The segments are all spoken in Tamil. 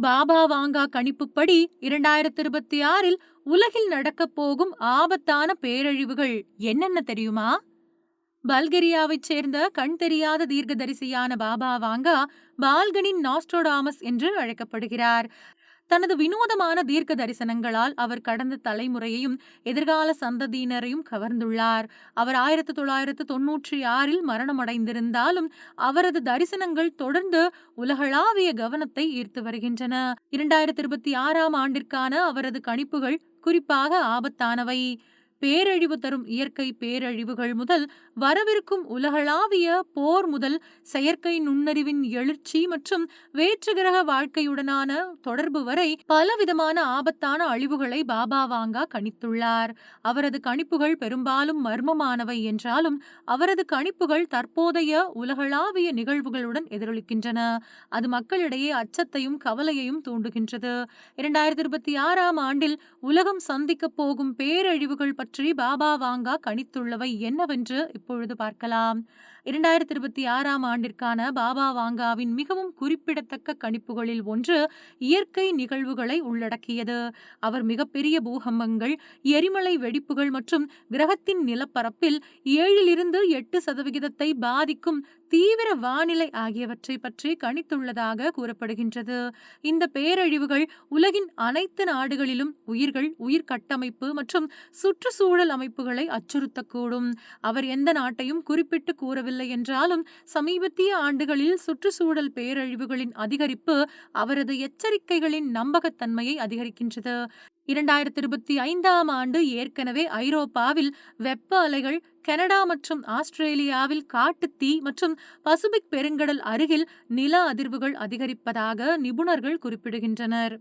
பாபா வாங்கா கணிப்புப்படி இரண்டாயிரத்தி இருபத்தி ஆறில் உலகில் நடக்கப் போகும் ஆபத்தான பேரழிவுகள் என்னென்ன தெரியுமா? பல்கேரியாவைச் சேர்ந்த கண் தெரியாத தீர்க்கதரிசியான பாபா வாங்கா பால்கனின் நாஸ்ட்ரோடாமஸ் என்று அழைக்கப்படுகிறார். தனது வினோதமான தீர்க்க தரிசனங்களால் அவர் கடந்த தலைமுறையையும் எதிர்கால சந்ததியினரையும் கவர்ந்துள்ளார். அவர் ஆயிரத்தி தொள்ளாயிரத்து தொன்னூற்றி ஆறில் மரணமடைந்திருந்தாலும் அவரது தரிசனங்கள் தொடர்ந்து உலகளாவிய கவனத்தை ஈர்த்து வருகின்றன. இரண்டாயிரத்தி இருபத்தி ஆறாம் ஆண்டிற்கான அவரது கணிப்புகள் குறிப்பாக ஆபத்தானவை. பேரழிவு தரும் இயற்கை பேரழிவுகள் முதல் வரவிருக்கும் உலகளாவிய போர் முதல் செயற்கை நுண்ணறிவின் எழுச்சி மற்றும் வேற்றுகிரக வாழ்க்கையுடனான தொடர்பு வரை பலவிதமான ஆபத்தான அழிவுகளை பாபா வாங்கா கணித்துள்ளார். அவரது கணிப்புகள் பெரும்பாலும் மர்மமானவை என்றாலும் அவரது கணிப்புகள் தற்போதைய உலகளாவிய நிகழ்வுகளுடன் எதிரொலிக்கின்றன. அது மக்களிடையே அச்சத்தையும் கவலையையும் தூண்டுகின்றது. இரண்டாயிரத்தி இருபத்தி ஆறாம் ஆண்டில் உலகம் சந்திக்கப் போகும் பேரழிவுகள் பற்றி பாபா வாங்கா கணித்துள்ளவை என்னவென்று இப்பொழுது பார்க்கலாம். இரண்டாயிரத்தி இருபத்தி ஆறாம் ஆண்டிற்கான பாபா வாங்காவின் மிகவும் குறிப்பிடத்தக்க கணிப்புகளில் ஒன்று இயற்கை நிகழ்வுகளை உள்ளடக்கியது. அவர் மிகப்பெரிய பூகம்பங்கள் எரிமலை வெடிப்புகள் மற்றும் கிரகத்தின் நிலப்பரப்பில் ஏழிலிருந்து எட்டு சதவிகிதத்தை பாதிக்கும் தீவிர வானிலை ஆகியவற்றை பற்றி கணித்துள்ளதாக கூறப்படுகின்றது. இந்த பேரழிவுகள் உலகின் அனைத்து நாடுகளிலும் உயிர்கள் உயிர் கட்டமைப்பு மற்றும் சுற்றுச்சூழல் அமைப்புகளை அச்சுறுத்தக்கூடும். அவர் எந்த நாட்டையும் குறிப்பிட்டு கூறவில்லை. என்றாலும் சமீபத்திய ஆண்டுகளில் சுற்றுச்சூழல் பேரழிவுகளின் அதிகரிப்பு அவரது எச்சரிக்கைகளின் நம்பகத்தன்மையை அதிகரிக்கின்றது. இரண்டாயிரத்தி இருபத்தி ஐந்தாம் ஆண்டு ஏற்கனவே ஐரோப்பாவில் வெப்ப அலைகள் கனடா மற்றும் ஆஸ்திரேலியாவில் காட்டுத்தீ மற்றும் பசிபிக் பெருங்கடல் அருகில் நில அதிர்வுகள் அதிகரிப்பதாக நிபுணர்கள் குறிப்பிடுகின்றனர்.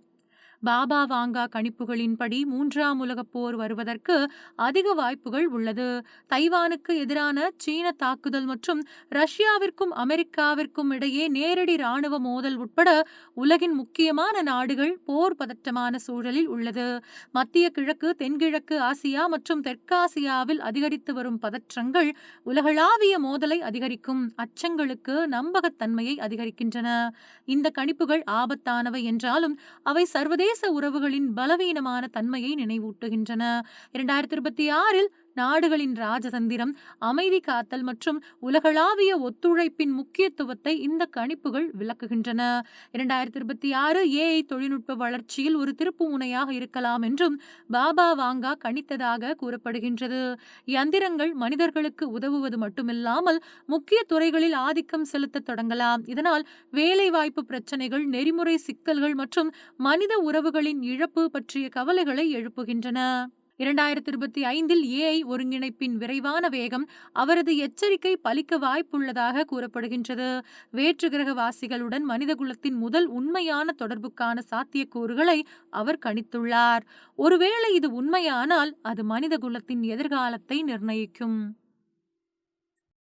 பாபா வாங்கா கணிப்புகளின்படி மூன்றாம் உலகப் போர் வருவதற்கு அதிக வாய்ப்புகள் உள்ளது. தைவானுக்கு எதிரான சீன தாக்குதல் மற்றும் ரஷ்யாவிற்கும் அமெரிக்காவிற்கும் இடையே நேரடி ராணுவ மோதல் உட்பட உலகின் முக்கியமான நாடுகள் போர் பதற்றமான சூழலில் உள்ளது. மத்திய கிழக்கு தென்கிழக்கு ஆசியா மற்றும் தெற்காசியாவில் அதிகரித்து வரும் பதற்றங்கள் உலகளாவிய மோதலை அதிகரிக்கும். அச்சங்களுக்கு நம்பகத்தன்மையை அதிகரிக்கின்றன. இந்த கணிப்புகள் ஆபத்தானவை என்றாலும் அவை சர்வதேச உறவுகளின் பலவீனமான தன்மையை நினைவூட்டுகின்றன. இரண்டாயிரத்தி இருபத்தி ஆறில் நாடுகளின் ராஜதந்திரம் அமைதி காத்தல் மற்றும் உலகளாவிய ஒத்துழைப்பின் முக்கியத்துவத்தை இந்த கணிப்புகள் விளக்குகின்றன. இரண்டாயிரத்தி இருபத்தி ஆறு ஏஐ தொழில்நுட்ப வளர்ச்சியில் ஒரு திருப்பு முனையாக இருக்கலாம் என்றும் பாபா வாங்கா கணித்ததாக கூறப்படுகின்றது. யந்திரங்கள் மனிதர்களுக்கு உதவுவது மட்டுமில்லாமல் முக்கிய துறைகளில் ஆதிக்கம் செலுத்த தொடங்கலாம். இதனால் வேலைவாய்ப்பு பிரச்சனைகள் நெறிமுறை சிக்கல்கள் மற்றும் மனித உறவுகளின் இழப்பு பற்றிய கவலைகளை எழுப்புகின்றன. இரண்டாயிரத்தி இருபத்தி ஐந்தில் ஏஐ ஒருங்கிணைப்பின் விரைவான வேகம் அவரது எச்சரிக்கை பலிக்க வாய்ப்புள்ளதாக கூறப்படுகின்றது. வேற்று கிரகவாசிகளுடன் மனிதகுலத்தின் முதல் உண்மையான தொடர்புக்கான சாத்தியக்கூறுகளை அவர் கணித்துள்ளார். ஒருவேளை இது உண்மையானால் அது மனிதகுலத்தின் எதிர்காலத்தை நிர்ணயிக்கும்.